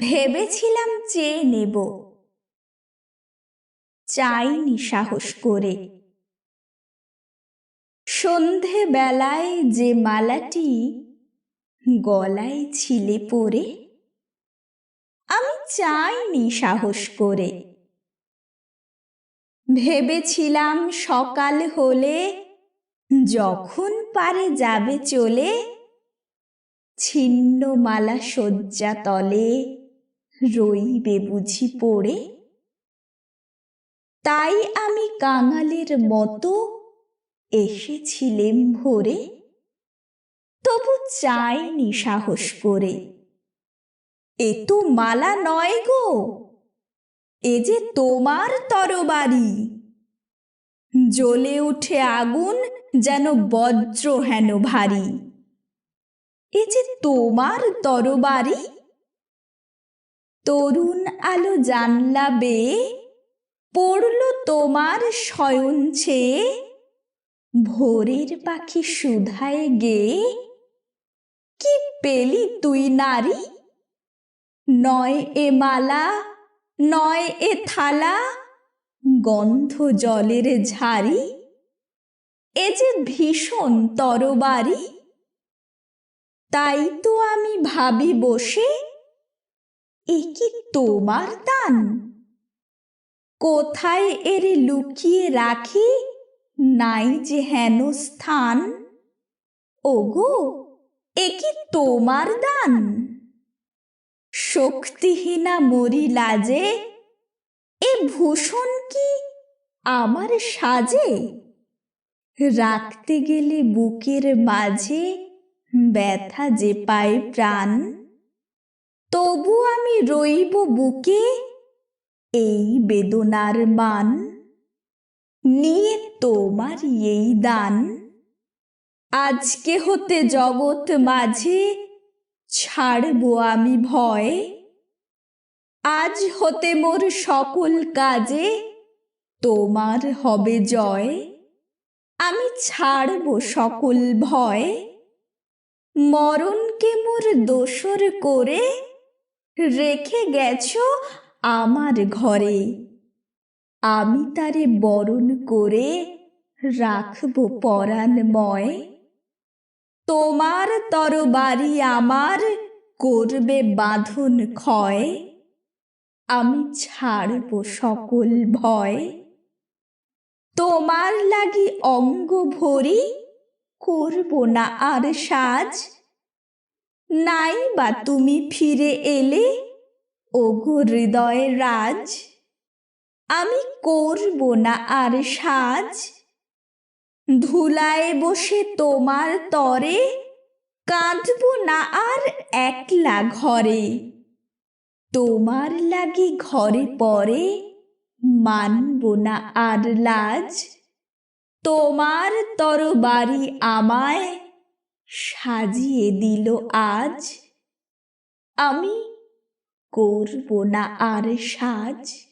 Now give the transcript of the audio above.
ভেবেছিলাম চেয়ে নেব। চাইনি সাহস করে। সন্ধে বেলায় যে মালাটি গলায় ছিলে পরে, আমি চাইনি সাহস করে। ভেবেছিলাম সকাল হলে যখন পারে যাবে চলে ছিন্ন মালা শয্যা তলে রইবে বুঝি পড়ে। তাই আমি কাঙালের মতো এসেছিলেম ভোরে। তবু চাইনি সাহস করে। এ তো মালা নয় গো। এ যে তোমার তরবারি। জ্বলে উঠে আগুন যেন বজ্র হেন ভারী। এ যে তোমার তরবারি। তরুণ আলো জানলা বেয়ে পড়ল তোমার শয়ন ছেয়ে ভোরের পাখি সুধায় গেয়ে কি পেলি তুই নারী? নয় এ মালা, নয় এ থালা, গন্ধ জলের ঝাড়ি, এ যে ভীষণ তরবারি। তাই তো আমি ভাবি বসে এ কি তোমার দান। কোথায় এর লুকিয়ে রাখি? নাই যে হেন স্থান। ওগো এ কি তোমার দান। শক্তিহীনা মরি লাজে এ ভূষণ কি আমার সাজে? রাখতে গেলে বুকের মাঝে ব্যথা যে পায় প্রাণ। তবু আমি রইব বুকে এই বেদনার মান। নিয়ে তোমার এই দান। আজকে হতে জগৎ মাঝে ছাড়ব আমি ভয়। আজ হতে মোর সকল কাজে তোমার হবে জয়। আমি ছাড়ব সকল ভয়। মরণকে মোর দোসর করে রেখে গেছো আমার ঘরে। আমি তারে বরণ করে রাখব পরাণময়। তোমার তরবারি আমার করবে বাঁধন ক্ষয়। আমি ছাড়ব সকল ভয়। তোমার লাগি অঙ্গ ভরি করব না আর সাজ। নাই বা তুমি ফিরে এলে? ওগো হৃদয় রাজ, আমি করব না আর সাজ। ধুলায় বসে তোমার তরে, কাঁদব না আর একলা ঘরে। তোমার লাগি ঘরে পরে, মানব না আর লাজ। তোমার তরবারি আমায় সাজিয়ে দিল আজ। আমি করব না আর সাজ।